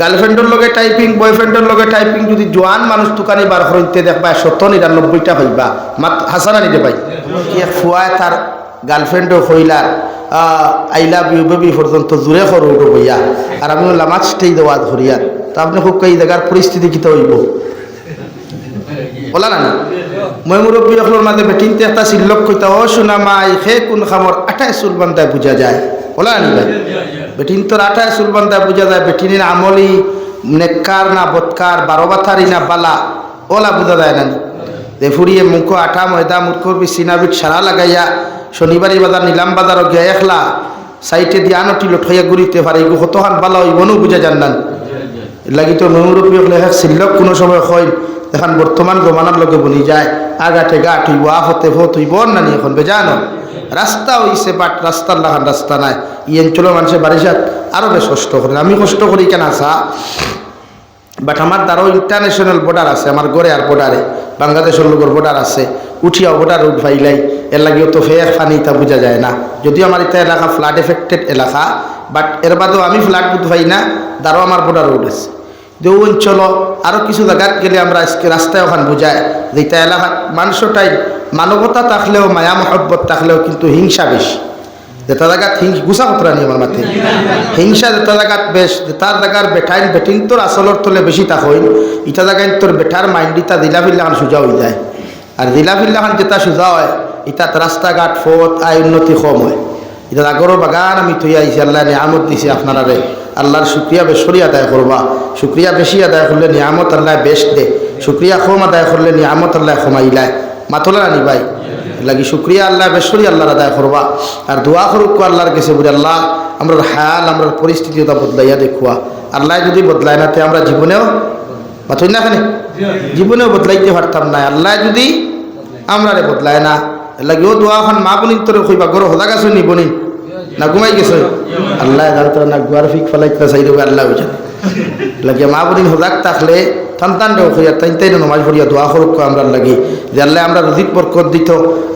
গার্লফ্রেন্ডের লগে টাইপিং বয়ফ্রেন্ডের লগে টাইপিং যদি জোয়ান মানুষ দোকানে বার হইতে দেখবা সত্য নিরানব্বইটা হইবা মাত হাসানা নিতে পাই। কি ফুয়ায় তার গার্লফ্রেন্ডও হইলার আই লাভ ইউ বেবি পর্যন্ত জুড়ে করো উঠো আর আমি বললাম আজটাই দেওয়া ধরিয়া তা আপনি খুব এই জায়গার পরিস্থিতি কিতা হইব? বলা না মই মুরব্বী সকলের মাঝে বেটিনতে একটা সিল্লক কইতা, ও শোনা মাই খে কোন খামর আঠাই চুল বান্ধায় বুঝা যায়। বলা নি ভাই? বেটিন আঠাই চুল বান্ধায় বুঝা যায়, বেটিনের আমলি নেককার না বৎকার বারো বাথারি না বালা, ওলা বুঝা যায় না। যে ফুরিয়ে মুখ, আঠা, ময়দা মুখর বি সিনাবিট সারা লাগাইয়া শনিবারই বাজার, নিলাম বাজার গিয়া একলা, সাইটে দিয়ে আনটি লঠাইয়া ঘুরিতে পারে এগু কতখান বালা হইবনও বুঝা জান না। লাগি তো হলে হ্যাঁ সিল্লক কোনো সময় হয় এখন বর্তমান জমানার লগে বনি যায় আগাটে গা হইব আফতে ফত হইব না নি এখন, বেজানো। রাস্তা হইছে বাট রাস্তার লাগান রাস্তা নাই। ই অঞ্চলের মানুষের বাড়িসাত আরও বেশ কষ্ট করেন আমি কষ্ট করি কেন আসা বাট আমার দ্বারাও ইন্টারন্যাশনাল বর্ডার আছে, আমার গড়ে আর বর্ডারে বাংলাদেশের লোকের বর্ডার আছে। উঠিয়া বর্ডার উঠ ভাইলাই এর লাগিও তো ফেয়ার ফানি তা বোঝা যায় না। যদিও আমার এটা এলাকা ফ্লাড এফেক্টেড এলাকা বাট এর বাদেও আমি ফ্লাড বুধ ভাই না, দ্বারাও আমার বর্ডার উঠেছে। দেউ অঞ্চল আরও কিছু জায়গাত গেলে আমরা আজকে রাস্তায় ওখান বুঝায় যে এটা এলাকাত মানুষটাই মানবতা থাকলেও, মায়া মহব্বত থাকলেও কিন্তু হিংসা বেশি। যেটা জায়গাত হিংস গুছা কতরা নিয়ে আমার মাথে হিংসা যেটা জায়গাত বেশ তার জায়গার বেটাইন বেটিন তোর আসলর তলে বেশি তা হইন, ইটা জায়গায় তোর বেটার মাইন্ড ইটা দিলা ফিল্লাখান সোজা হয়ে যায়। আর দিলা ফিল্লাখান যেটা সোজা হয়, ইটাত রাস্তাঘাট ফত আয় উন্নতি কম হয়। এটা আগরও বাগান আমি তুই আইছি আল্লাহ নিয়ামত দিছি আপনারা আল্লাহর শুক্রিয়া বেশরি আদায় করবা। শুক্রিয়া বেশি আদায় করলে নিয়ামত আল্লাহ বেশ দে। শুক্রিয়া কম আদায় করলে নিয়ামত আল্লাহ কমাইলায় মাতলা আনি ভাই লাগি শুক্রিয়া আল্লাহ বেশরি আল্লাহর আদায় করবা। আর দোয়া করুক আল্লাহর কাছে বলে, আল্লাহ আমরা হায়াল আমরা পরিস্থিতি ওটা বদলাইয়া দেখুয়া। আল্লাহ যদি বদলায় না তে আমরা জীবনেও মাথুই না খানে জীবনেও বদলাইতে পারতাম না। আল্লাহ যদি আমরা রে বদলায় না লাগি ও দোয়া খান মা বলিন তোর কইবা গরো হদা গাছ নি। বনি না ঘুমাই গেছে? আল্লাহ জানতো না গুয়ার ফিক ফলাইতে চাই দেবে, আল্লাহ বুঝে লাগে মা বলিন হদাক থাকলে সন্তান রেও হইয়া তাই তাই নমাজ পড়িয়া দোয়া করুক আমরা লাগি। যে আল্লাহ আমরা রুজিক বরকত দিত,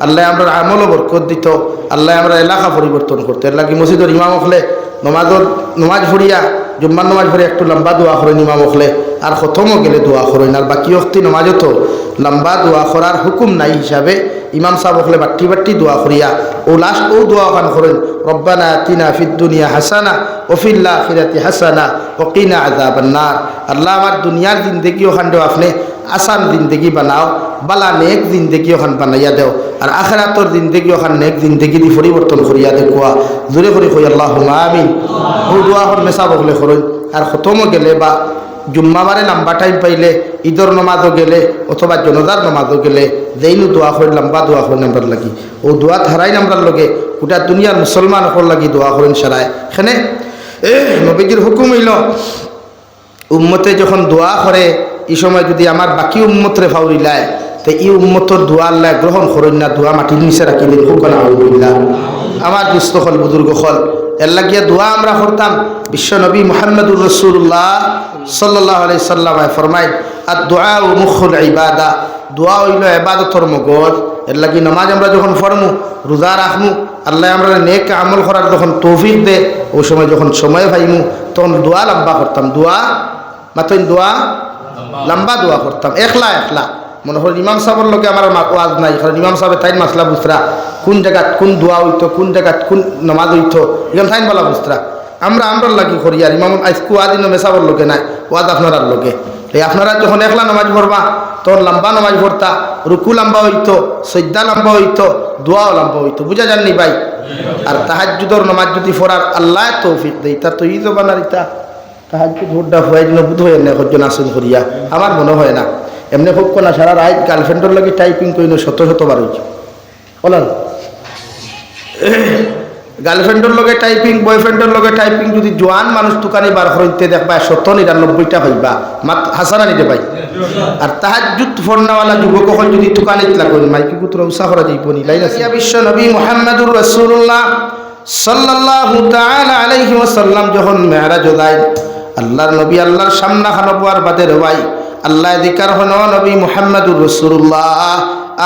আল্লাহ আমরা আমলও বরকত দিত, আল্লাহ আমরা এলাকা পরিবর্তন করতে। এর লাগি মসজিদের ইমাম হলে নমাজর নমাজ পড়িয়া, জুম্মার নমাজ পড়ে একটু লম্বা দোয়া করেন ইমাম হলে আর প্রথমও গেলে দোয়া করেন। আর বাকি অক্তি নমাজও তো লম্বা দোয়া করার হুকুম নাই হিসাবে ইমাম সাহেব হলে বাট্টি বাট্টি দোয়া করিয়া, ও লাস্ট ও দোয়া খান করেন, রব্বানা তিনা ফিদ দুনিয়া হাসানা ওফিল্লা আখিরাতি হাসানা ওকিনা আজাবান্নার আল্লাহ আমার দুনিয়ার জিন্দগি ওখান দেও, আপনি আসান জিন্দগি বানাও, বালা নেক জিন্দগি ওখান বানাইয়া দেও, আর আখেরাতর জিন্দগি ওখান নেক জিন্দগি দি পরিবর্তন করিয়া দেখুয়া জোরে করে কই আল্লাহ আমিন। ও দোয়া হল মেসা বকলে করুন, আর খতমও গেলে বা জুম্মাবারে লম্বা টাইম পাইলে ঈদর নমাজও গেলে অথবা জনদার নমাজও গেলে যেইনু দোয়া করে লম্বা দোয়া করেন আমরা লাগি। ও দোয়া ধারাই নাম্বার লগে গোটা দুনিয়ার মুসলমান সকল লাগি দোয়া করেন সারায় এখানে এ নবীজির হুকুম হইল, উম্মতে যখন দোয়া করে এই সময় যদি আমার বাকি উম্মতরে ফাউরিলায় তো এই উম্মতর দোয়া আল্লাহ গ্রহণ করেন না দোয়া মাটির নিচে রাখি দিন হুকন আলহামদুলিল্লাহ। আমার দুস্থ হল বুজুর্গ হল। এর লাগিয়া দোয়া আমরা করতাম। বিশ্ব নবী মোহাম্মদুর রসুল্লাহ সাল্লাহ আলাই সাল্লামায় ফরমাই আর দোয়া ও মুখল ইবাদা। দোয়া হইল এবাদতর মগজ। এর লাগি নমাজ আমরা যখন ফরমু রোজা রাখমু, আল্লাহ আমরা নেক আমল করার যখন তৌফিক দে, ওই সময় যখন সময় ভাইমু তখন দোয়া লম্বা করতাম। দোয়া মাতন দোয়া, লম্বা দোয়া করতাম। একলা একলা। মনে হল ইমাম সাহেবের লোকে আমার ওয়াজ নাই। কারণ ইমাম সাহেব তাই মাসলা বুঝরা কোন জায়গাত কোন দোয়া হইতো, কোন জায়গাত কোন নমাজ হইতো, এখানে তাইন বলা বুঝরা আমরা আমরা লাগি করি আর ইমাম আজকু মেসাবর লোকে নাই, ওয়াজ আপনার লোকে। এই আপনারা যখন একলা নামাজ পড়বা, তখন লম্বা নামাজ পড়তা, রুকু লম্বা হইতো সৈদ্যা লম্বা হইতো, দোয়াও লম্বা হইতো। বুঝা যাননি ভাই? আর তাহাজুদর নামাজ যদি ফোরার আল্লাহ তৌফিক দেই তা তো ই জবানার ইতা তাহাজুদ ভোটটা দিন বুধ হয়ে না হজ্জন আসেন করিয়া। আমার মনে হয় না। এমনি হোক না সারা রাত গার্লফ্রেন্ডের লাগে টাইপিং করিল শত শতবার হয়েছে বলেন গার্লফ্রেন্ডের লগে টাইপিং বয়ফ্রেন্ডের লগে টাইপিং যদি জোয়ান মানুষ দোকানে বার হইতে দেখবা শত নিরানব্বইটা হইবা মাত হাসানা নিতে পাই আর তাহাজুদ ফোরনাওয়ালা যুবক হল যদি দোকানে করি মাইকি কুতুরা উৎসাহ করা যাইব নি লাইন আছে বিশ্ব নবী মুহাম্মাদুর রাসূলুল্লাহ সাল্লাল্লাহু তাআলা আলাইহি ওয়াসাল্লাম যখন মেরাজ যায় আল্লাহর নবী আল্লাহর সামনা খানো পাওয়ার বাদে রবাই আল্লাহ দিকার হন নবী মুহাম্মাদুর রসুল্লাহ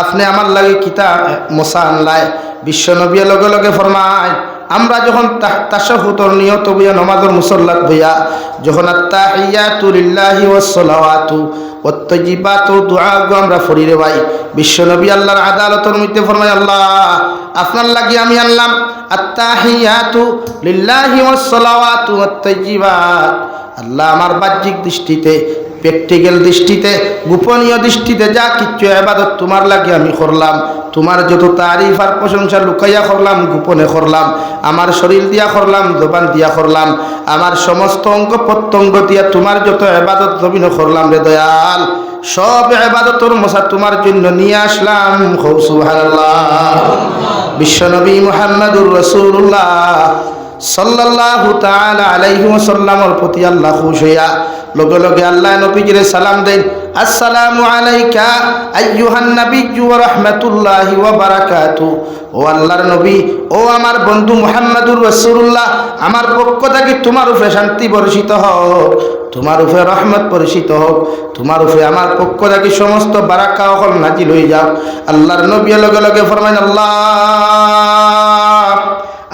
আপনি আমার লাগে কিতা মশা আনলায় বিশ্ব নবী লগে লগে ফরমায়, আমরা যখন তাশাহুতর নিয়ত বইয়া নমাজের মুসল্লাত বইয়া যখন আত্তাহিয়াতু লিল্লাহি ওয়াস সালাওয়াতু ওয়াত্তাইয়িবাতু দুআ গো আমরা ফরি রে ভাই বিশ্বনবী আল্লাহর আদালতের মধ্যে ফরমায়, আল্লাহ, আপনার লাগি আমি আনলাম, আত্তাহিয়াতু লিল্লাহি ওয়াস সালাওয়াতু ওয়াত্তাইয়িবাত আল্লাহ আমার বাহ্যিক দৃষ্টিতে প্র্যাকটিক্যাল দৃষ্টিতে, গোপনীয় দৃষ্টিতে যা কিচ্ছু এবাদত তোমার লাগে আমি করলাম। তোমার যত তারিফ আর প্রশংসা লুকাইয়া করলাম, গোপনে করলাম। আমার শরীর দিয়া করলাম, জবান দিয়া করলাম। আমার সমস্ত অঙ্গ প্রত্যঙ্গ দিয়া তোমার যত এবাদত জমিন করলাম রে দয়াল। সব এবাদতর মশা তোমার জন্য নিয়ে আসলাম। বিশ্বনবী মুহাম্মদুর রাসূলুল্লাহ সাল্লাল্লাহু তাআলা আলাইহি ওয়াসাল্লামের প্রতি আল্লাহ খুশ হইয়া লগে লগে আল্লাহ নবীজিরে সালাম দেন, আসসালামু আলাইকা আইয়ুহান নাবিয়্যু ওয়া রাহমাতুল্লাহি ওয়া বারাকাতু। ও আল্লাহর নবী, ও আমার বন্ধু মুহাম্মাদুর রাসূলুল্লাহ, আমার পক্ষ থেকে তোমার উপরে শান্তি বর্ষিত হোক, তোমার উপরে রহমত বর্ষিত হোক, তোমার উপরে আমার পক্ষ থেকে সমস্ত বারাকা অকল নাজিল হয়ে যাও আল্লাহর নবী লগে লগে ফরমাইন, আল্লাহ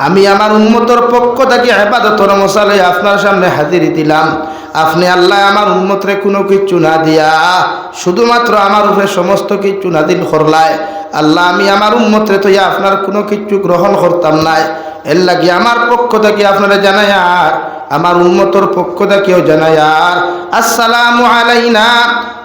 আমি আমার উন্মতর পক্ষ থেকে হেফাজতর মশালে আপনার সামনে হাজিরি দিলাম। আপনি আল্লাহ আমার উন্মতরে কোনো কিছু না দিয়া, শুধুমাত্র আমার উপরে সমস্ত কিছু না দিল করলায় আল্লাহ, আমি আমার উন্মতরে তো আপনার কোনো কিছু গ্রহণ করতাম নাই। এর লাগি আমার পক্ষ থেকে আপনারা জানাই আর, আমার উন্মতর পক্ষ থেকেও জানাই আর, আসসালামু আলাইনা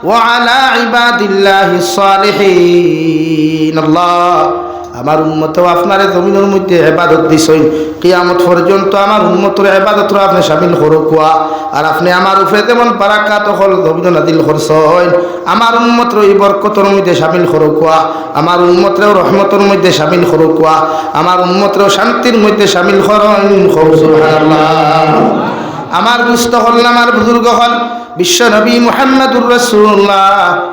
ওয়া আলা ইবাদিল্লাহিস সালিহিন। আল্লাহ। আমার উন্মত আপনার জমিনের মধ্যে এবাদত দিছই কিয়ামত পর্যন্ত আমার উন্মতর এবাদত আপনি সামিল করুকুয়া আর আপনি আমার উপরে যেমন বারাকাত হল জমিন নাদিল করছই আমার উন্মতর এই বরকতর মধ্যে সামিল করুকুয়া আমার উন্মতরেও রহমতর মধ্যে সামিল করুকুয়া আমার উন্মতরেও শান্তির মধ্যে সামিল আমার দুস্থ হল, আমার বুজুর্গ হল, বিশ্ব নবী মুহাম্মদুর রসুল্লাহ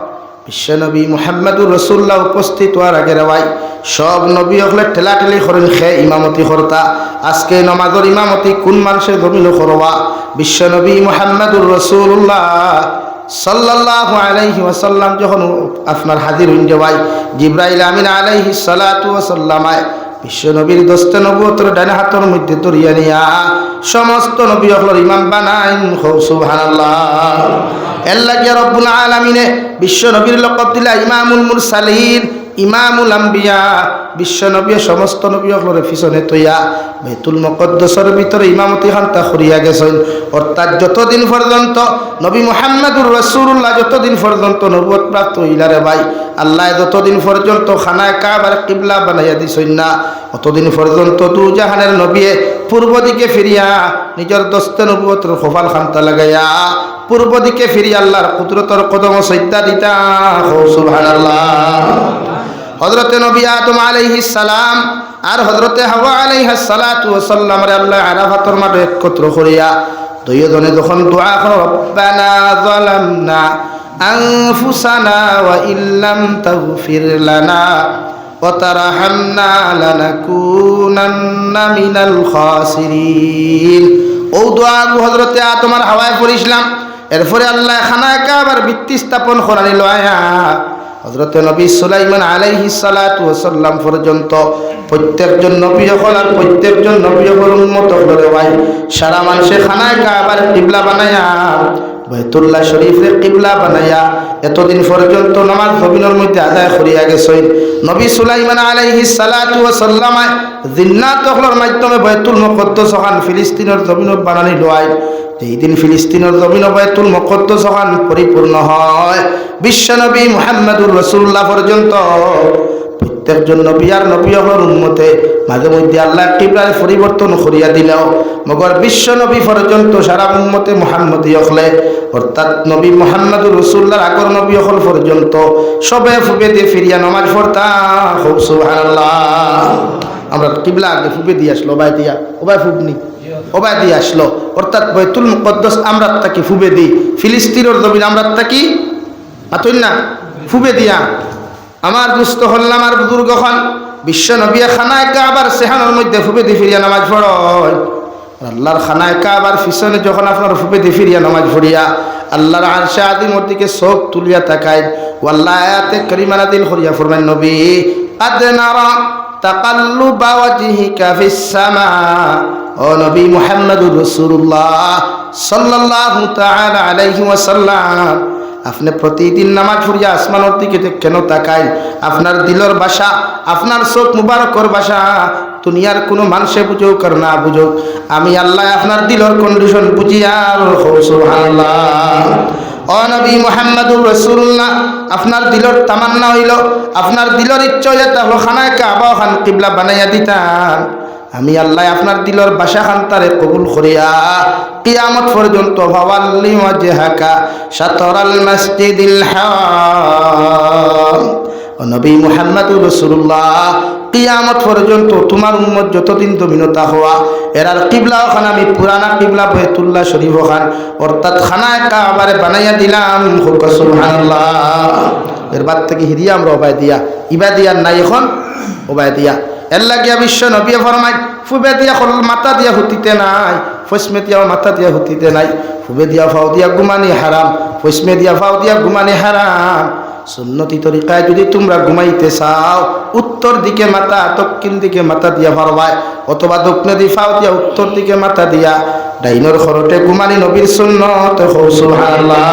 বিশ্বনবী মোহাম্মদুর রসুল্লাহ উপস্থিত হওয়ার আগে রেওয়াই সব নবী হলে ঠেলাঠেলি করেন খে ইমামতি করতা। আজকে নমাজর ইমামতি কোন মানুষের ধর্মিল করবা? বিশ্বনবী মোহাম্মদুর রসুল্লাহ সাল্লাল্লাহু আলাইহি ওয়াসাল্লাম যখন আপনার হাজির হইন যাওয়াই জিব্রাইল আমিন আলাইহি সালাতু ওয়াসাল্লামায় বিশ্ব নবীর দস্তে নবুয়তর ডানে হাতর মধ্যে তরিয়া নিয়া সমস্ত নবী হলর ইমাম বানাইন। সুবহানাল্লাহ। এল্লা রব্বুল আলামিনে বিশ্ব নবীর লকব দিলা ইমামুল মুরসালিন। ইমামুল আম্বিয়া, বিশ্ব নবী, সমস্ত নবী হলরে পিছনে তৈয়া বেতুল মকদ্দসর ভিতরে ইমামতি হান্তা করিয়া গেছেন। অর্থাৎ যতদিন পর্যন্ত নবী মোহাম্মদুর রসুল্লাহ যতদিন পর্যন্ত নবুয়ত প্রাপ্ত ইলারে ভাই, আল্লাহ যতদিন পর্যন্ত খানায় কাবার কিবলা বানাইয়া দিছেন না, অতদিন পর্যন্ত দু জাহানের নবীয়ে পূর্ব দিকে ফিরিয়া নিজের দস্তে নবুয়তর খোফাল খান্তা লাগাইয়া পূর্ব দিকে ফিরিয়া আল্লাহর কুদরতর কদম সৈদ্যা দিতা। হজরতে নবী আদম আলাইহিস সালাম আর হজরতে হাওয়া আলাইহিস সালাতু ওয়াসাল্লাম রে আল্লাহ আরাফাতর মাঠে একত্র করিয়া দুইজনে যখন দোয়া করো, রব্বানা যালামনা আনফুসানা ওয়া ইল্লাম তাগফির লানা ওয়া তারহামনা লানাকুনান্না মিনাল খাসিরিন। ও দোয়া হজরতে আদম আর হাওয়ায় পড়িছিলাম। এরপরে আল্লাহ খানা কাবার ভিত্তি স্থাপন করানি লয়া হজরত নবী সুলাইমান আলাইহি সালাতাম পর্যন্ত প্রত্যেকজন নবী হল আর প্রত্যেকজন নবী হল উন্মত করে ভাই, সারা মানুষে খানায় কাবার টিবলা বানায়া বৈতুল্লাহ শরীফের টিবলা বানাইয়া এতদিন পর্যন্ত নামাজ জমিনের মধ্যে আদায় করিয়া গেছে নবী সুলাইমান আলাইহি সালাতু ওয়া সাল্লামায় জিন্নাত হলর মাধ্যমে বৈতুল মুকদ্দাস খান ফিলিস্তিনের জমিনত বানানি লোয়াই যেই দিন ফিলিস্তিনের জমিন বৈতুল মুকদ্দাস খান পরিপূর্ণ হয়। বিশ্বনবী মুহাম্মদুর রাসূলুল্লাহ পর্যন্ত। প্রত্যেকজন নবী আর নবী হওয়ার উন্মতে মাঝে মধ্যে আল্লাহ টিবলার পরিবর্তন করিয়া দিলেও, মগর বিশ্ব নবী পর্যন্ত সারা উন্মতে মোহাম্মদী হলে অর্থাৎ নবী মোহাম্মদুর রসুল্লার আগর নবী হল পর্যন্ত সবে ফুবে দিয়ে ফিরিয়া নমাজ সুবহানাল্লাহ। আমরা টিবলা আগে ফুবে দিয়ে আসলো ওবাই দিয়া ওবাই ফুবনি ওবাই দিয়ে আসলো। অর্থাৎ বৈতুল মুকদ্দাস আমরা তাকে ফুবে দিই ফিলিস্তিনের জমিন আমরা তাকি আতই না? ফুবে দিয়া আমার দুস্থ হল্লাম আমার বুজুর্গ হন। বিশ্ব নবিয়া খানায় কাবার সেহানোর মধ্যে ফুবেদি ফিরিয়া নামাজ পড়য় আল্লাহর খানায় কাবার পিছনে যখন আপনার ফুবেদি ফিরিয়া নামাজ পড়িয়া, আল্লাহর আরশে আদিমর দিকে চোখ তুলিয়া তাকায়, ওয়াল্লাহ আয়াতে করিমানা দিল হরিয়া ফরমান নবী আদনারা তাকাল্লুবা ওয়াজহিকা ফিস সামা। ও নবী মুহাম্মদুর রাসূলুল্লাহ সাল্লাল্লাহু তাআলা আলাইহি ওয়াসাল্লাম আপনি প্রতিদিন নামাজ পড়িয়া আসমানের দিকে কেন তাকাই আপনার দিলর বাসা, আপনার চোখ মুবারকর বাসা, দুনিয়ার কোনো মানুষে বুঝুক আর না বুঝুক। আমি আল্লাহ আপনার দিলর কন্ডিশন বুঝিয়া সুবহানাল্লাহ। ও নবী মোহাম্মদুর রসুল্লাহ আপনার দিলর তামান্না হইল, আপনার দিলর ইচ্ছা হইয়া তাহলে খানায় কাবা খান কিবলা বানাইয়া দিতাম। আমি আল্লাহ আপনার দিলর বাসা খান তারে কবুল করিয়া কিয়ামত পর্যন্ত ভাবাল্লি ওয়াজহাকা শাতরাল মসজিদিল হারাম। নবী মুহাম্মদুর রাসূলুল্লাহ, কিয়ামত পর্যন্ত তোমার উম্মত যতদিন দমিনতা হওয়া এরার কিবলা ওখানে আমি পুরানা কিবলা বৈতুল্লাহ শরীফ ওখান অর্থাৎ খানায় কাবারে বানাইয়া দিলাম। সুবহানাল্লাহ। এর বাদ থেকে হিরিয়া আমরা অবায় দিয়া ইবা দিয়ার নাই এখন অবায় দিয়া এর লাগিয়া বিশ্ব নবী ফরমাই ফুবে দিয়া হল মাথা দিয়া হুতিতে নাই, ফসমে দিয়া মাথা দিয়া হুতিতে নাই, ফুবে দিয়া ফাও দিয়া গুমানি হারাম, ফসমে দিয়া ফাও দিয়া গুমানি হারাম। সুন্নতি তরিকায় যদি তোমরা ঘুমাইতে চাও, উত্তর দিকে মাথা, দক্ষিণ দিকে মাথা দিয়া ভরবায় অথবা দক্ষিণ দি ফাও দিয়া উত্তর দিকে মাথা দিয়া, ডাইনর খরটে গুমানি নবীর সুন্নত সুবহানাল্লাহ।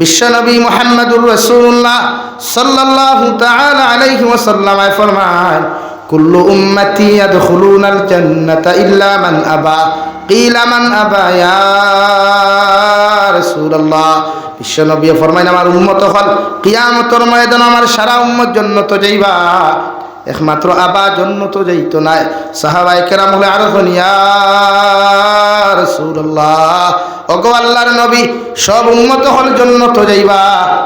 বিশ্বনবী মোহাম্মদুর রসুল্লাহ কুল্লু আবা। আমার হল ময়দান সারা উম্মত জন্নত যাইবা। একমাত্র আবা জন্য তো যাইত নাই। সাহাবাই কেরাম হলে আরও হনিয়া রাসূলুল্লাহ। ওগো আল্লাহর নবী সব উম্মত হল জন্য তো যাইবা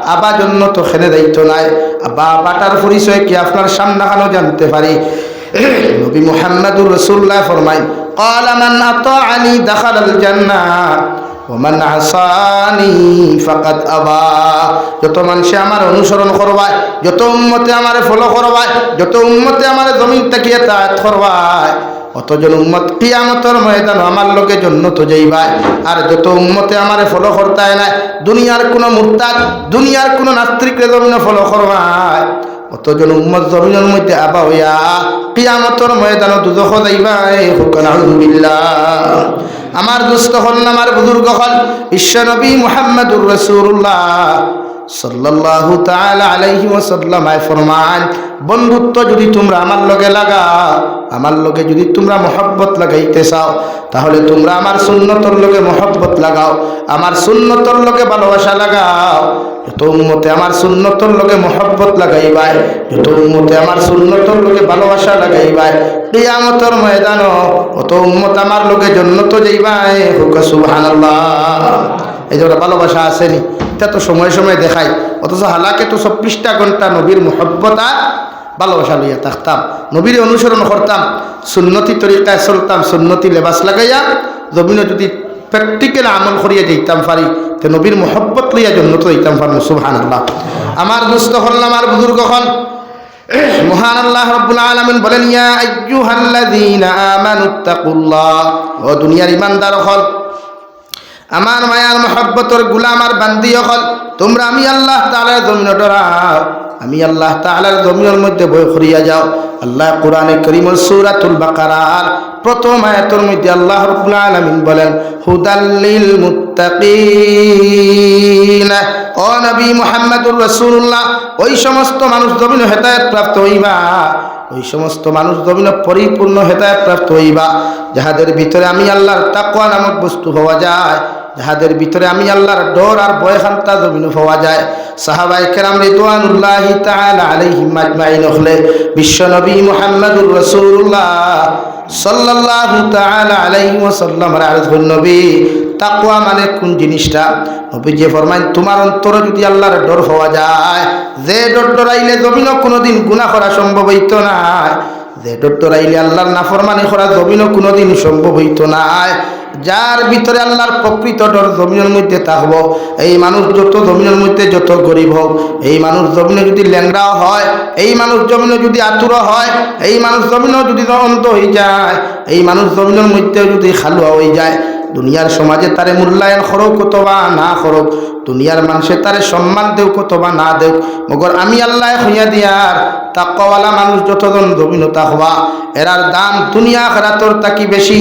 আবা জন্য তো খেলে যাইত নাই আবা বাটার পরিচয় কি আপনার সামনাখানো জানতে পারি নবী মুহাম্মদুর রাসূলুল্লাহ ফরমাইন قال من أطاعني دخل الجنة ওমান আসানি ফাকাত আবা। যত মানুষে আমার অনুসরণ করবায়, যত উম্মতে আমারে ফলো করবায়, যত উম্মতে আমারে জমিন তাকিয়ে তায়াত করবায়, অতজন উম্মত কিয়ামতর ময়দান আমার লোকে জন্য তো যাইবায়। আর যত উম্মতে আমারে ফলো করতায় না দুনিয়ার কোনো মুরতাদ, দুনিয়ার কোনো নাস্তিকরে জমিনে ফলো করবায়। অতজন উম্মত জমিনের মধ্যে আবা হইয়া কিয়ামতর ময়দান দুদখ যাইবায় হুকান আলহামদুলিল্লাহ আমার দুস্থ হল আমার বুজুর্গ হল বিশ্বনবী মুহাম্মদুর রসুল্লাহ সাল্লাল্লাহু তাআলা আলাইহি ওয়াসাল্লাম আয় ফরমান, বন্ধুত্ব যদি তোমরা আমার লগে লাগাও, আমার লগে যদি তোমরা মহব্বত লাগাইতে চাও, তাহলে তোমরা আমার সুন্নতর লগে মহব্বত লাগাও, আমার সুন্নতর লগে ভালোবাসা লাগাও। যত উম্মতে আমার সুন্নতর লগে মহব্বত লাগাইবাই যত উম্মতে আমার সুন্নতর লগে ভালোবাসা লাগাইবাই কিয়ামতর ময়দান অত উম্মত আমার লগে জন্নত যাইবাই হুক সুবহানাল্লাহ। এই যে ওরা ভালোবাসা আসেনি, এটা তো সময় সময় দেখাই অথচ হালাকে তো চব্বিশটা ঘণ্টা নবীর মহব্বতা ভালোবাসা লইয়া থাকতাম। নবীর অনুসরণ করতাম, সুন্নতি তরিকায় চলতাম, সুন্নতি লেবাস লাগাইয়া জমিনে যদি প্র্যাকটিক্যাল আমল করিয়া যাইতাম পারি, তে নবীর মহব্বত লইয়া জন্য তো যাইতাম পারব সুবহান আল্লাহ আমার দুস্থ হল আমার বুজুর্গ হল। মহান আল্লাহ রব্বুল আলামিন বলেন, ইয়া আইয়ুহাল্লাযীনা আমানুত্তাকুল্লাহ ও দুনিয়ার ইমানদার হল। আমার মায়ার মহব্বতর গুলাম আর বান্দি হল। তোমরা আমি আল্লাহ তাআলার জমিন ডরাও। আমি আল্লাহ তাআলার জমিনের মধ্যে বই করিয়া যাও। আল্লাহ কোরআনে করিমুল সূরাতুল বাকারার প্রথম আয়াতের মধ্যে আল্লাহ রাব্বুল আলামিন বলেন হুদাল্লিল মুত্তাকিন। ও নবী মুহাম্মদুর রাসূলুল্লাহ, ওই সমস্ত মানুষ জমিন হেদায়েত প্রাপ্ত হইবা। ওই সমস্ত মানুষ জমিন পরিপূর্ণ হেদায়ত প্রাপ্ত হইবা। যাহাদের ভিতরে আমি আল্লাহর তাকওয়া নামক বস্তু হওয়া যায় যাহাদের ভিতরে আমি আল্লাহর ডর আর ভয় খান্তা জমিন হওয়া যায়। সাহাবাই কেরাম রিদওয়ানুল্লাহ তাআলা আলাইহিম আজমাইন হলে বিশ্ব নবী মুহাম্মদুর রাসূলুল্লাহ সাল্লাল্লাহু তাআলা আলাইহি ওয়াসাল্লাম আরজুন নবী, তাকওয়া মানে কোন জিনিসটা? নবী যে ফরমাইন, তোমার অন্তরে যদি আল্লাহর ডর হওয়া যায়, যে ডর ডরাইলে জমিনও কোনোদিন গুনাহ করা সম্ভব হইতো না। যে ডর ডরাইলে আল্লাহর নাফরমানি করা জমিনও কোনোদিন সম্ভব হইতো না। যার ভিতরে আল্লাহর প্রকৃত ডর জমিনের মধ্যে থাকব এই মানুষ যত জমিনের মধ্যে যত গরিব হোক, এই মানুষ জমিনে যদি ল্যাংড়াও হয়, এই মানুষ জমিনে যদি আতুর হয়, এই মানুষ জমিনেও যদি অন্ত হয়ে যায়, এই মানুষ জমিনের মধ্যেও যদি খালুয়া হয়ে যায়, দুনিয়ার সমাজে তারে মূল্যায়ন করো কত না করুক দুনিয়ার মানুষে তারে সম্মান দেও অথবা না দেও মগর আমি আল্লাহ হইয়া দিয়ার তাকওয়ালা মানুষ যতজন জমিনতা হওয়া, এরার দাম দুনিয়া খেরাতর তাকি বেশি।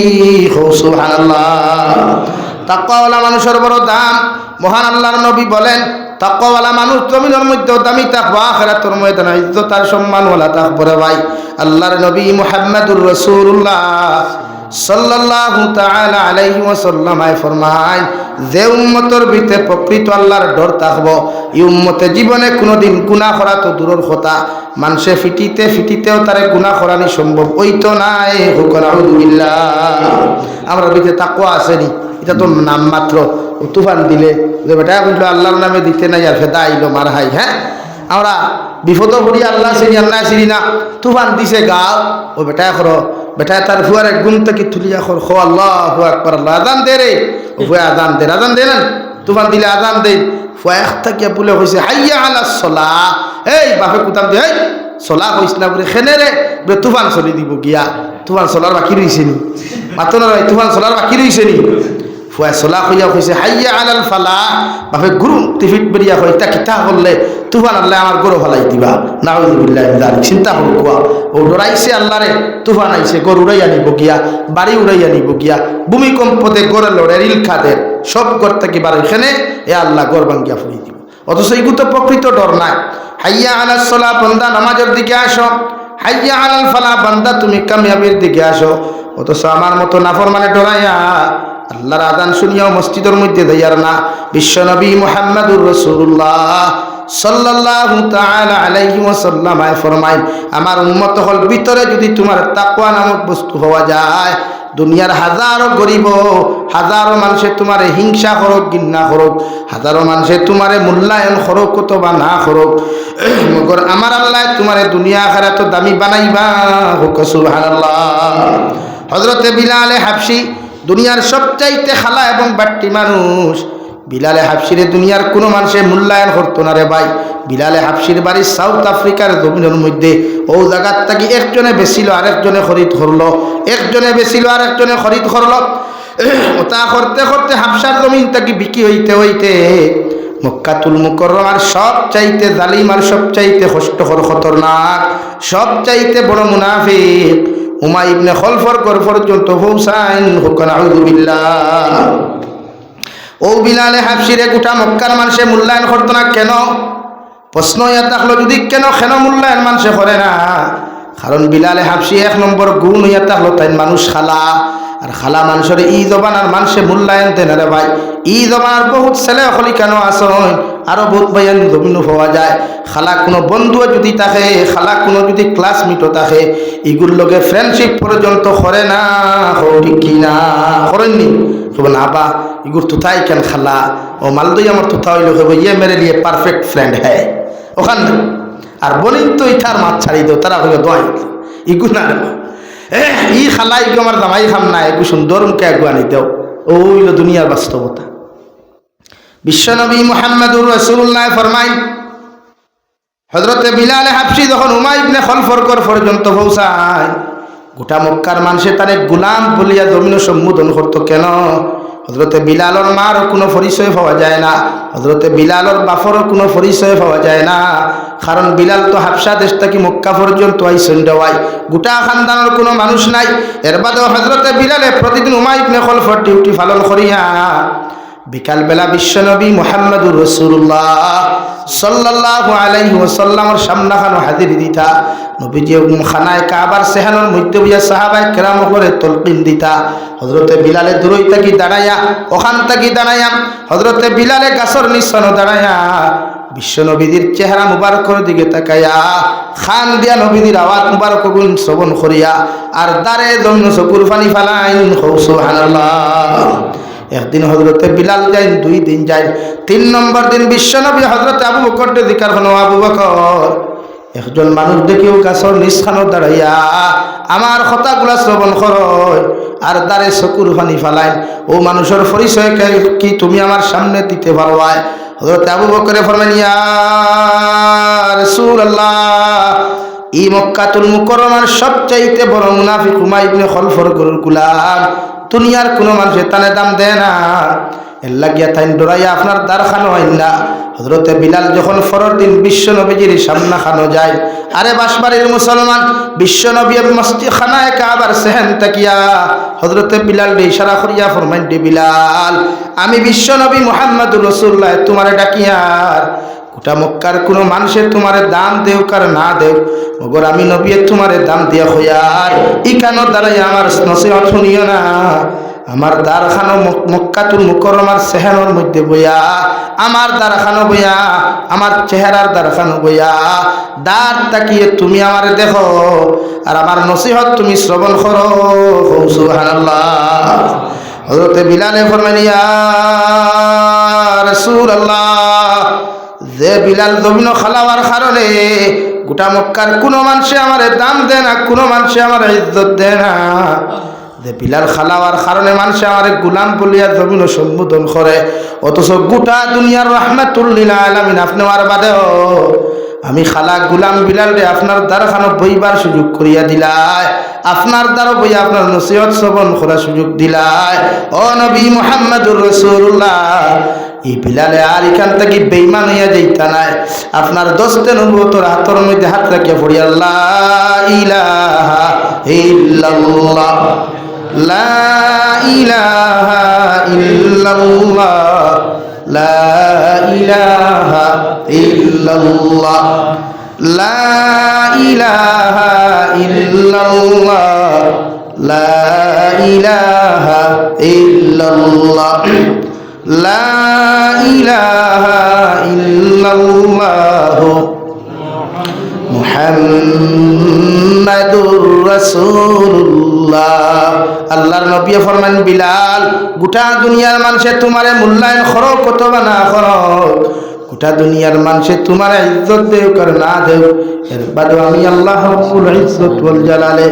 হৌ, সুবহানাল্লাহ। তাকওয়ালা মানুষের বড় দাম। মহান আল্লাহর নবী বলেন, তাকওয়ালা মানুষ জমিনের মধ্যেও দামি তাকওয়া খেরাতর ময়দানে ইজ্জত আর সম্মান ওলা তাকবরে ভাই। আল্লাহর নবী মুহাম্মদুর রাসূলুল্লাহ। যে থাকব জীবনে কোনোদিন গুনাহ করা তো দূরের কথা। মানুষে ফিটিতে ফিটিতেও তারে গুনাহ করানি সম্ভব। ওই নাই হুকন আউযুবিল্লাহ আমরা ভিতরে তাকওয়া আসেনি, এটা তো নাম মাত্র। তুফান দিলে, যে বেটা বলল আল্লাহর নামে দিতে নাই, আর ফেদা আইলো মার হাই হ্যাঁ? আমরা বিপদ পড়ি, আল্লাহ চিনি আল্লাহ চিনি না। তুফান দিছে গাও ও বেটা করো বেটা, তার ফুয়ার এক গুম থেকে তুলিয়া খর খো আল্লাহ হু একবার আল্লাহ আদান দে রে। ও আদান দে আদান দে না তুফান দিলে আদান দে হুয়া এক থাকিয়া বলে হয়েছে হাইয়া আলা সলা। এই, বাপে কুতাম দে, এই, সলা হইস না বলে খেনে রে। বলে তুফান চলি দিব গিয়া। তুফান চলার বাকি রইছে নি। মাত্র তুফান চলার বাকি রইছে নি। ফুয়া চলা হইয়া কইছে হাইয়া আলাল ফালা বাপে গুরু টিফিট বেরিয়া কই তা কিতা করলে? তুফান আল্লাহ আমার গরু ফালাই দিবা। নাউজুবিল্লাহ জালিক চিন্তা করো কুয়া ও ডরাইছে আল্লাহরে, তুফান আইছে, গরু উড়াই আনিব গিয়া, বাড়ি উড়াই আনিব গিয়া, ভূমিকম্পতে গড়ে লড়ে, রিল খাদের সব গড় থেকে বার এখানে এ আল্লাহ গড় ভাঙ্গিয়া ফুরিয়ে দিব। অথচ এইগুলো তো প্রকৃত ডর নাই। হাইয়া আলাল সলা, বন্দা নামাজের দিকে আসো। হাইয়া আলাল ফালা বান্দা তুমি কামিয়াবির দিকে আসো। অথচ আমার মতো নাফর মানে ডরাইয়া আল্লাহর আজান শুনিয়াও মসজিদের মধ্যে দেয়ার না। বিশ্বনবী মুহাম্মদুর রসুল্লাহ সাল্লাল্লাহু তাআলা আলাইহি ওয়াসাল্লাম আয় ফরমাই আমার উম্মত হল ভিতরে যদি তোমার তাকওয়া নামক বস্তু হওয়া যায়, দুনিয়ার হাজারো গরিব, হাজারো মানুষে তোমারে হিংসা করুক গিন্না করুক, হাজারো মানুষে তোমারে মূল্যায়ন করুক অথবা না করুক, মগর আমার আল্লাহ তোমারে দুনিয়া আখারে তো দামি বানাইবা হুক, সুবহানাল্লাহ। হজরতে বিলালে হাফসি দুনিয়ার সবচাইতে খালা এবং বাট্টি মানুষ। বিলালে হাফসিরে দুনিয়ার কোনো মানুষের মূল্যায়ন করতো না রে ভাই। বিলালে হাফসির বাড়ি সাউথ আফ্রিকার জমিনের মধ্যে। ও জায়গার থাকি একজনে বেছিল আরেকজনে খরিদ করল। একজনে বেছিল আরেকজনে খরিদ করল। ওটা করতে করতে হাফসার জমিন থাকি বিক্রি হইতে হইতে মক্কাতুল মুকরমার সব চাইতে জালিম আর সব চাইতে কষ্টকর, খতরনাক সব চাইতে বড় মুনাফিক। উমা ইবনে খলফর কর পর্যন্ত পৌঁছাইন হুকন আউযুবিল্লাহ ও বিলালে হাফসিরে গোটা মক্কার মানুষে মূল্যায়ন করতো না কেন? প্রশ্ন ইয়া থাকল যদি কেন কেন মূল্যায়ন মানুষে করে না? কারণ বিলালে হাফসি এক নম্বর গুণ ইয়া থাকল তাই মানুষ খালা, আর খালা মানুষের ই জবান জবানার মানুষে মূল্যায়ন দেন। ভাই, ই জবান জবানার বহুত ছেলে অকলি কেন আসন আরও বহুত ভাইয়ান জমিনও পাওয়া যায়। খালা কোনো বন্ধুও যদি থাকে, খালা কোনো যদি ক্লাসমেটও থাকে এগুলোর লগে ফ্রেন্ডশিপ পর্যন্ত করে না হো ঠিক কি না করেননি কব না বা এগুর তুথাই কেন খালা? ও মালদই আমার তুথা হইল কব ইয়ে মেরে লিয়ে পারফেক্ট ফ্রেন্ড হ্যাঁ ওখান আর বলেন তো ইথার মাছ ছাড়ি দেও তারা হইল দোয়াই ইগু না ই খালা, ইগু আমার দামাই খাম না এগু সুন্দর মুখে এগু আনি দেও। ও হইল দুনিয়ার বাস্তবতা। বিশ্বনবী মোহাম্মদুর রসুল্লাহ ফরমাই হজরতে বিলালে হাফসি যখন উমাইবনে খলফরকর পর্যন্ত পৌঁছায়, গোটা মক্কার মানুষে তারে গুলাম বলিয়া জমিন সম্বোধন করতো, কেন? হজরতে বিলালর মারও কোনো পরিচয় পাওয়া যায় না হজরতে বিলালর বাফরও কোনো পরিচয় পাওয়া যায় না, কারণ বিলাল তো হাফসা দেশ থেকে মক্কা পর্যন্ত আইসন দেওয়াই গোটা খানদানের কোনো মানুষ নাই। এর বাদেও হজরতে বিলালে প্রতিদিন উমাইবনে খলফর ডিউটি পালন করিয়া বিকালবেলা বিশ্বনবী মোহাম্মদুর রসুল্লাহ সাল্লাহ আলাইহি ওসাল্লামর সামনাখানো হাজির দিতা। নবীজি খানায় কাবার সেহানোর মধ্যে বুঝা সাহাবাই কেরাম করে তলকিন দিতা। হজরতে বিলালে দূরই থাকি দাঁড়াইয়া, ওখান থাকি দাঁড়াইয়া হজরতে বিলালে গাছর নিঃসন দাঁড়াইয়া বিশ্ব নবীদের চেহারা মুবারকর দিকে তাকাইয়া, খান দিয়া নবীদের আওয়াজ মুবারক গুণ শ্রবণ করিয়া, আর দারে জন্য চকুর পানি ফালাইন হৌ সুবহানাল্লাহ। একদিন হজরতে বিলাল যাই দুই দিন যাই তিন নম্বর দিন বিশ্বনবী হজরতে আবু বকর দিকার হলো আবু বকর, একজন মানুষ দেখিও গাছর নিষ্খানো দাঁড়াইয়া, আমার কথাগুলা শ্রবণ করয় আর দ্বারে চকুর ফানি ফালাইন। ও মানুষের পরিচয় কে- তুমি আমার সামনে দিতে পারো হজরত আবু বকরে ফরমান ইয়া রাসূলুল্লাহ, ই মক্কাতুল মুকররমার সবচাইতে বড় মুনাফিক হুমাই ইবনে খলফর গরুর গুলাম। দুনিয়ার কোনো মানুষের তানে দাম দেয় না। এর লাগিয়া তাই ডরাইয়া আপনার দ্বার খানো না। হজরতে বিলাল যখন ফরর দিন বিশ্ব নবীজির সামনা খানো যায়, আরে বাসবাড়ির মুসলমান বিশ্ব নবী মস্তি খানায় কাবার সেহেন তাকিয়া। হজরতে বিলাল ইশারা করিয়া ফরমাইন বিলাল, আমি বিশ্ব নবী মোহাম্মদুর রসুল্লাহ তোমারে ডাকিয়ার গোটা মক্কার কোনো মানুষের তোমারে দান দেও কার না দেও মগর আমি নবী তোমারে দাম দিয়া হইয়ার ইকানোর দ্বারাই আমার নসিহত শুনিও না? আমার দ্বারখানো মক্কাতুল মুকরমার সেহেনোর মধ্যে বইয়া, আমার দ্বারখানো বইয়া, আমার চেহারার দ্বারখানো বইয়া দ্বার তাকিয়ে তুমি আমার দেখো, আর আমার নসিহত তুমি শ্রবণ করো। সুবহানাল্লাহ। হযরতে বিলালে ফরমান ইয়া রাসূলুল্লাহ যে বিলাল জমিন খালাবার কারণে গোটা মক্কার কোনো মানুষে আমার দাম দেয় না, কোনো মানুষে আমার ইজ্জত দেয় না। যে বিলাল খালাওয়ার কারণে মানুষে আমার গুলাম বলিয়া জমিন সম্বোধন করে, অথচ গোটা দুনিয়ার রহমাতুল্লিল আলামিন, আপনি আমার বাদেও আমি খালা গুলাম বিলাল রে আপনার দ্বারা খানো বইবার সুযোগ করিয়া দিলাই। আপনার দ্বারা বই আপনার নসিহত শ্রবণ করার সুযোগ দিলাই। ও নবী মোহাম্মদুর রসুল্লাহ এই বিলালে আর এখান থেকে বেইমান হইয়া যাইতা নাই। আপনার দশতে নবতর হাতর মধ্যে হাত রাখিয়া পড়ি, আল্লাহ ইলাহা ইল্লাল্লাহ, লা ইলাহা ইল্লাল্লাহ, লা ইলাহা ইল্লাল্লাহ। লা ইলাহা ইল্লাল্লাহ। লা ইলাহা ইল্লাল্লাহ। লা ইলাহা ইল্লাল্লাহ। মুহাম্মাদুর রাসূলুল্লাহ। আল্লাহর নবী ফরমান, বিলাল, গোটা দুনিয়ার মানুষে তোমারে মূল্যায়ন করো কত বা না করো। গোটা দুনিয়ার মানুষে তোমার ইজ্জত দেও কর না দেও। এর বাদে আমি আল্লাহ রব্বুল ইজ্জত ওয়াল জালালে,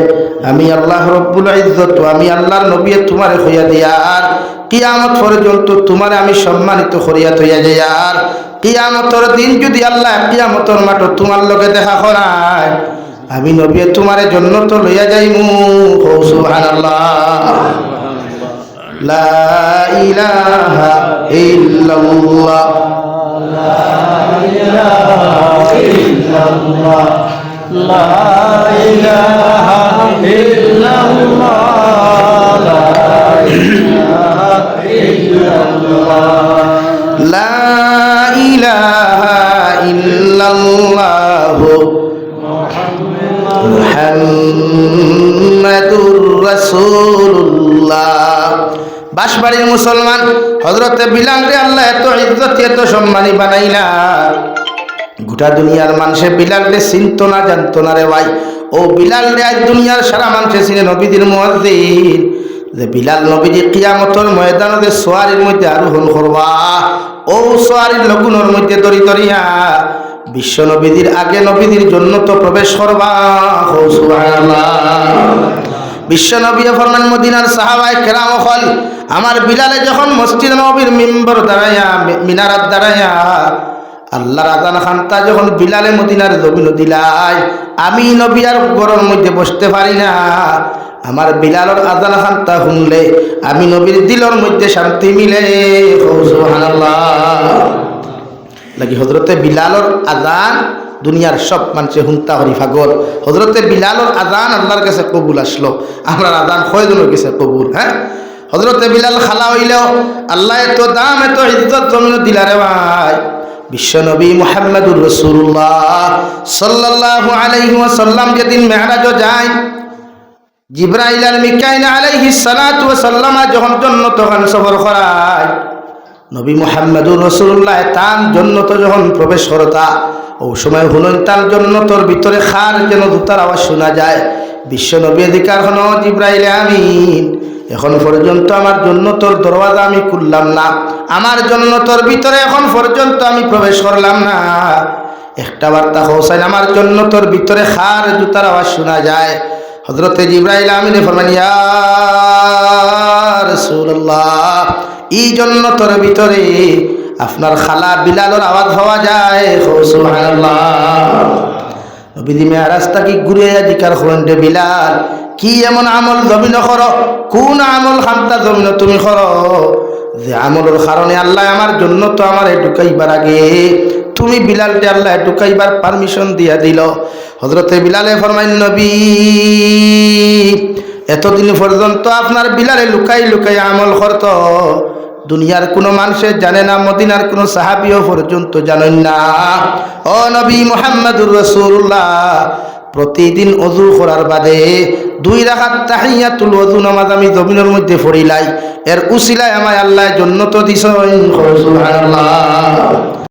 আমি আল্লাহ রব্বুল ইজ্জত আমি আল্লাহর নবী তোমারে হইয়া দিয়ার কিয়ামত পর্যন্ত তোমারে আমি সম্মানিত করিয়া থইয়া যাইয়ার কিয়ামতর দিন যদি আল্লাহ কিয়ামতর মাঠ তোমার লগে দেখা করায়, আমি নবী তোমার জন্য তো লইয়া যাইমু। সুবহানাল্লাহ। লা ইলাহা ইল্লাল্লাহ। লা ইলাহা ইল্লাল্লাহ মুহাম্মাদুর রাসূলুল্লাহ বাসবাড়ির মুসলমান। হজরতে বিলাল রে আল্লাহ এত ইজ্জত, এত সম্মানী বানাইলা। গোটা দুনিয়ার মানুষে বিলাল রে চিনত না, জানতো না রে ভাই। ও বিলাল রে আজ দুনিয়ার সারা মানুষে চিনে নবীদের মুয়াজ্জিন। যে বিলাল নবীজি কিয়ামতর ময়দানতে সোয়ারির মধ্যে আরোহণ করবা, ও সোয়ারির লগুনের মধ্যে দরি দরিয়া বিশ্ব নবীদের আগে নবীদের জন্য তো প্রবেশ করবা। বিশ্ব নবী ফরমান মদিনার সাহাবাই কেরাম হল আমার বিলালে যখন মসজিদ নবীর মিম্বর দাঁড়াইয়া মিনারাত দাঁড়াইয়া, আল্লাহর আজান খান্তা যখন বিলালে মদিনার জমিন দিলাই, আমি নবী আর গরম মধ্যে বসতে পারি না। আমার বিলালর আজান খান্তা শুনলে, আমি নবীর দিলর মধ্যে শান্তি মিলে। লাগি হজরতে বিলালর আজান দুনিয়ার সব মানুষে হুন্তা হরি ফাগল হজরতে বিলালর আজান আল্লাহর কাছে কবুল আসলো। আমরা আজান কয়জনের কাছে কবুল হ্যাঁ? হজরতে বিলাল খালা হইলেও আল্লাহ, এত দাম, এত ইজ্জত জমিন দিলারে ভাই। বিশ্বনবী মোহাম্মদুর রসুল্লাহ সাল্লাল্লাহু আলাইহি ওয়াসাল্লাম যেদিন মেহরাজ যায়, জিব্রাইল আর মিকাইল আলাইহিস সালাতু ওয়া সাল্লামা যখন জন্য তখন সফর করায়, নবী মোহাম্মদুর রসুল্লাহ তার জন্নত যখন প্রবেশ করতা, ও সময় হুনন তার জন্নতর ভিতরে খার যেন জুতার আওয়াজ শোনা যায়। বিশ্বনবী অধিকার হন জিব্রাইলে, আমিন। এখন পর্যন্ত আমার জন্নতর দরওয়াজা আমি খুললাম না। আমার জন্নতর ভিতরে এখন পর্যন্ত আমি প্রবেশ করলাম না। একটা বার্তা হোসাইন আমার জন্নতর ভিতরে খার জুতার আওয়াজ শোনা যায়। হজরতে জিব্রাইল আমিনে ফরমান ইয়া এই জন্য তোর ভিতরে আপনার খালা বিলালর আওয়াজ হওয়া যায়। নবীজি মেয়ারাজটা কি ঘুরে জিকার রে বিলাল কি এমন আমল জমিন কর কোন আমল খামতা জমিন তুমি কর যে আমলের কারণে আল্লাহ আমার জন্য তো আমার ঢুকাইবার আগে তুমি বিলালকে আল্লাহ ঢুকাইবার পারমিশন দিয়া দিল। হজরতে বিলালে ফরমাইন, নবী, এতদিন পর্যন্ত আপনার বিলালে লুকাই লুকাই আমল করত। দুনিয়ার কোনো মানুষের জানে না, মদিনার কোনো সাহাবিও পর্যন্ত জানেন না। ও নবী মোহাম্মদুর রসুল্লাহ প্রতিদিন অজু করার বাদে দুই রাখাত তাহিয়াতুল অজু নামাজ আমি জমিনের মধ্যে ফরিলাই এর উসিলায় আমায় আল্লাহ জন্য তো দিস